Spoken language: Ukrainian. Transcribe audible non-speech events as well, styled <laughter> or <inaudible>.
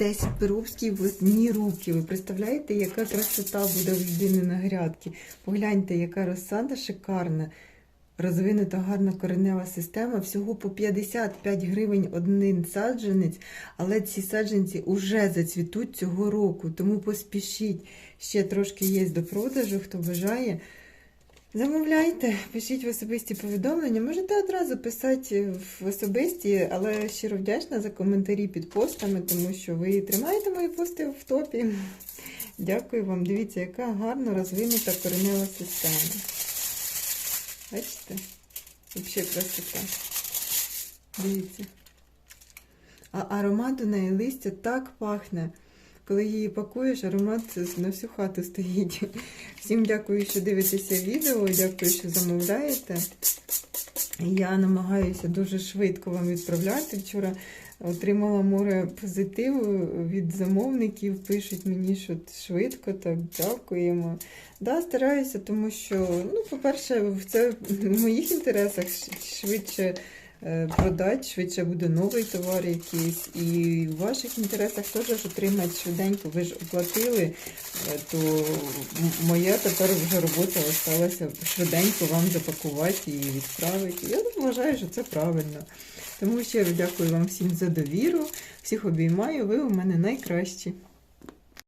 10 пиробських в одні руки. Ви представляєте, яка красота буде в людини на грядки? Погляньте, яка розсада шикарна. Розвинута гарна коренева система, всього по 55 гривень один саджанець, але ці саджанці вже зацвітуть цього року, тому поспішіть. Ще трошки є до продажу, хто бажає. Замовляйте, пишіть в особисті повідомлення. Можете одразу писати в особисті, але щиро вдячна за коментарі під постами, тому що ви тримаєте мої пости в топі. Дякую вам. Дивіться, яка гарно розвинута коренева система. Бачите? Взагалі красота. Дивіться. А аромат у неї листя так пахне. Коли її пакуєш, аромат на всю хату стоїть. <laughs> Всім дякую, що дивитеся відео, дякую, що замовляєте. Я намагаюся дуже швидко вам відправляти. Вчора отримала море позитиву від замовників. Пишуть мені, що швидко, так дякуємо. Да, стараюся, тому що, ну, по-перше, це в моїх інтересах швидше продати, швидше буде новий товар якийсь. І в ваших інтересах теж отримати швиденько. Ви ж оплатили, е, то моя тепер вже робота залишилася швиденько вам запакувати і відправити. Я вважаю, що це правильно. Тому щиро дякую вам всім за довіру. Всіх обіймаю, ви у мене найкращі.